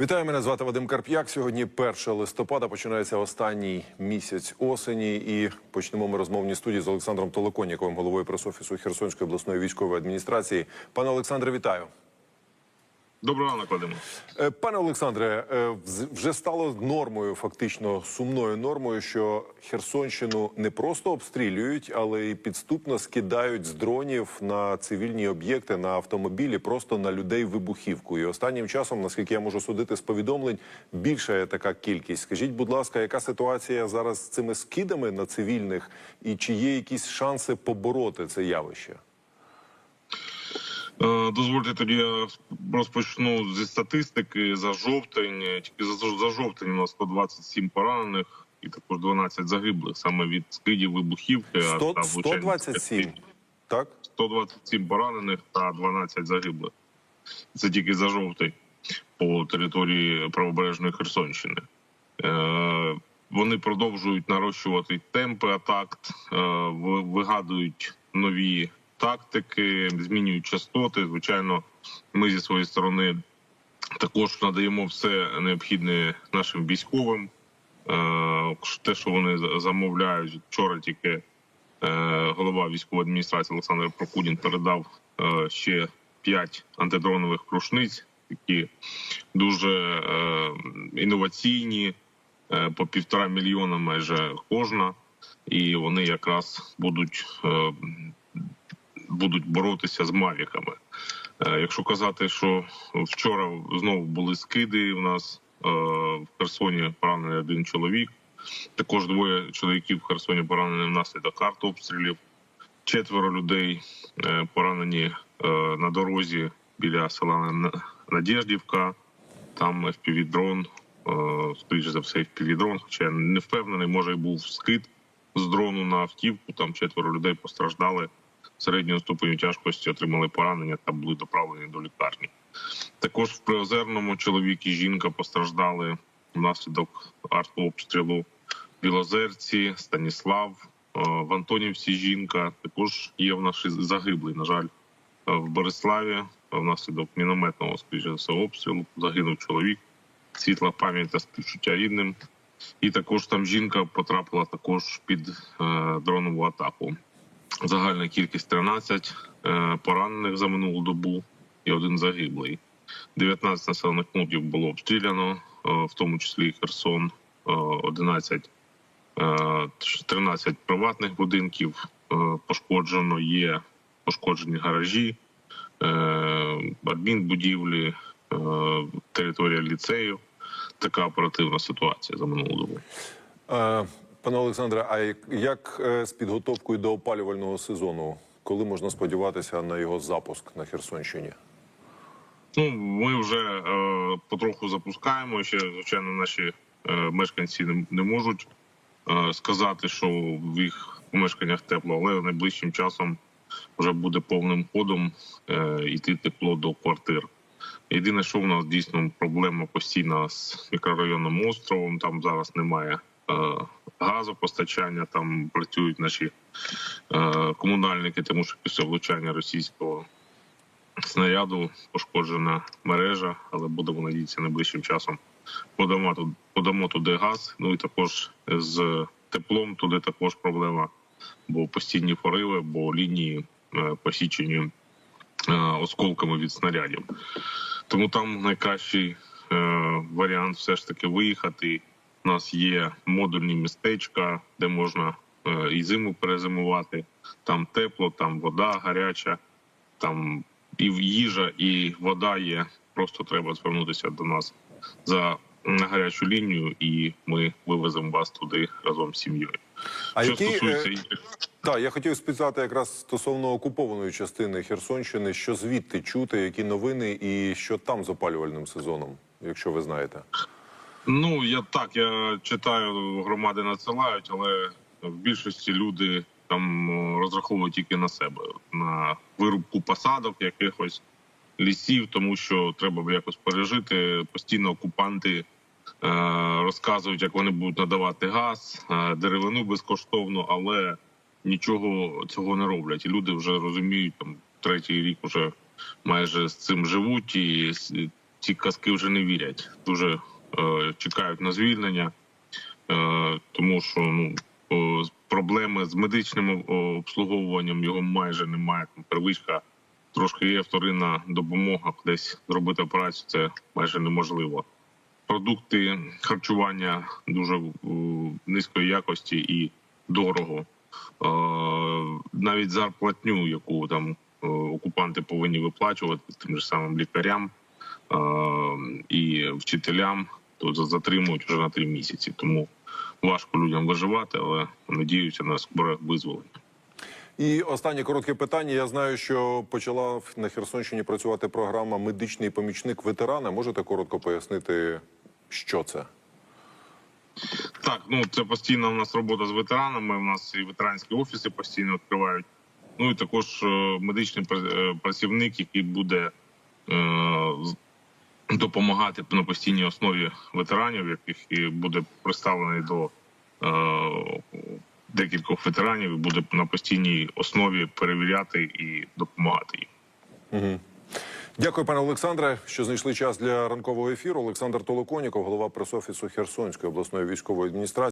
Вітаю, мене звати Вадим Карп'як. Сьогодні 1 листопада починається останній місяць осені. І почнемо ми розмовні студії з Олександром Толоконніковим, головою пресофісу Херсонської обласної військової адміністрації. Пане Олександре, вітаю. Доброго ранку, Вадиме. Пане Олександре, е, вже стало нормою, фактично сумною нормою, що Херсонщину не просто обстрілюють, але й підступно скидають з дронів на цивільні об'єкти, на автомобілі, просто на людей вибухівку. І останнім часом, наскільки я можу судити з повідомлень, більша є така кількість. Скажіть, будь ласка, яка ситуація зараз з цими скидами на цивільних, і чи є якісь шанси побороти це явище? Е, Дозвольте тоді я розпочну зі статистики за жовтень. Тільки за, за жовтень у нас 127 поранених і також 12 загиблих саме від скидів вибухівки. а 100, та влучань 127, так? 127 поранених та 12 загиблих. Це тільки за жовтень по території правобережної Херсонщини. Е, вони продовжують нарощувати темпи атак, е, вигадують нові тактики, змінюють частоти. Звичайно, ми зі своєї сторони також надаємо все необхідне нашим військовим. Е, Те, що вони замовляють вчора, тільки е, голова військової адміністрації Олександр Прокудін передав е, ще п'ять антидронових рушниць, які дуже інноваційні, по півтора мільйона майже кожна, і вони якраз будуть, будуть боротися з мавіками. Е, Якщо казати, що вчора знову були скиди, у нас е, в Херсоні поранений один чоловік. Також двоє чоловіків в Херсоні поранені внаслідок артобстрілів. Четверо людей е, поранені на дорозі біля села Надєждівка. Там FPV-дрон, скоріше за все, FPV-дрон, хоча я не впевнений, може і був скид з дрону на автівку. Там четверо людей постраждали середнього ступеню тяжкості, отримали поранення та були доправлені до лікарні. Також в Приозерному чоловік і жінка постраждали внаслідок артобстрілу. Білозерці, Станіслав, е, в Антонівці жінка. Також є в нас і загиблий, на жаль, е, в Бориславі внаслідок мінометного скоріше обстрілу загинув чоловік. Світла пам'ять та співчуття рідним. І також там жінка потрапила також під е, дронову атаку. Загальна кількість 13 е, поранених за минулу добу і один загиблий. 19 населених пунктів було обстріляно, е, в тому числі Херсон, е, 11, е, 13 приватних будинків пошкоджено. Є пошкоджені гаражі, адмінбудівлі, територія ліцею. Така оперативна ситуація за минулу добу. Пане Олександре, а як, е, з підготовкою до опалювального сезону? Коли можна сподіватися на його запуск на Херсонщині? Ну, ми вже е, потроху запускаємо. Ще звичайно, наші е, мешканці не, не можуть е, сказати, що в їх помешканнях тепло, але найближчим часом вже буде повним ходом е, йти тепло до квартир. Єдине, що в нас дійсно проблема постійна з мікрорайоном островом. Там зараз немає е, газопостачання, там працюють наші е, комунальники, тому що після влучання російського снаряду пошкоджена мережа, але будемо надіятися найближчим часом. Подамо туди, подамо туди газ. Ну і також з теплом туди також проблема, бо постійні пориви, бо лінії е, посічені е, осколками від снарядів. Тому там найкращий е, варіант все ж таки виїхати. У нас є модульні містечка, де можна е, і зиму перезимувати. Там тепло, там вода гаряча, там і їжа, і вода є. Просто треба звернутися до нас за на гарячу лінію, і ми вивеземо вас туди разом з сім'єю. А Що які, стосується е, Так, я хотів спитати якраз стосовно окупованої частини Херсонщини, що звідти чути, які новини і що там з опалювальним сезоном, якщо ви знаєте. Ну я так, я читаю, громади надсилають, але в більшості люди там розраховують тільки на себе, на вирубку посадок, якихось лісів, тому що треба якось пережити. Постійно окупанти е, розказують, як вони будуть надавати газ, е, деревину безкоштовно, але нічого цього не роблять. І люди вже розуміють, там третій рік вже майже з цим живуть і ці казки вже не вірять. Дуже чекають на звільнення, е, тому що ну проблеми з медичним обслуговуванням його майже немає. Там первичка трошки є вторинна допомога, десь зробити операцію це майже неможливо. Продукти харчування дуже е, низької якості і дорого. Е, Навіть зарплатню, яку там е, окупанти повинні виплачувати тим же самим лікарям е, і вчителям, то затримують вже на три місяці. Тому важко людям виживати, але надіюся на скоре визволення. І останнє коротке питання. Я знаю, що почала на Херсонщині працювати програма Медичний помічник ветерана. Можете коротко пояснити, що це? Так, ну це постійна у нас робота з ветеранами. У нас і ветеранські офіси постійно відкривають. Ну і також е, медичний е, працівник, який буде е, допомагати на постійній основі ветеранів, яких і буде представлений до е, декількох ветеранів, і буде на постійній основі перевіряти і допомагати їм. Дякую, пане Олександре, що знайшли час для ранкового ефіру. Олександр Толоконіков, голова пресофісу Херсонської обласної військової адміністрації.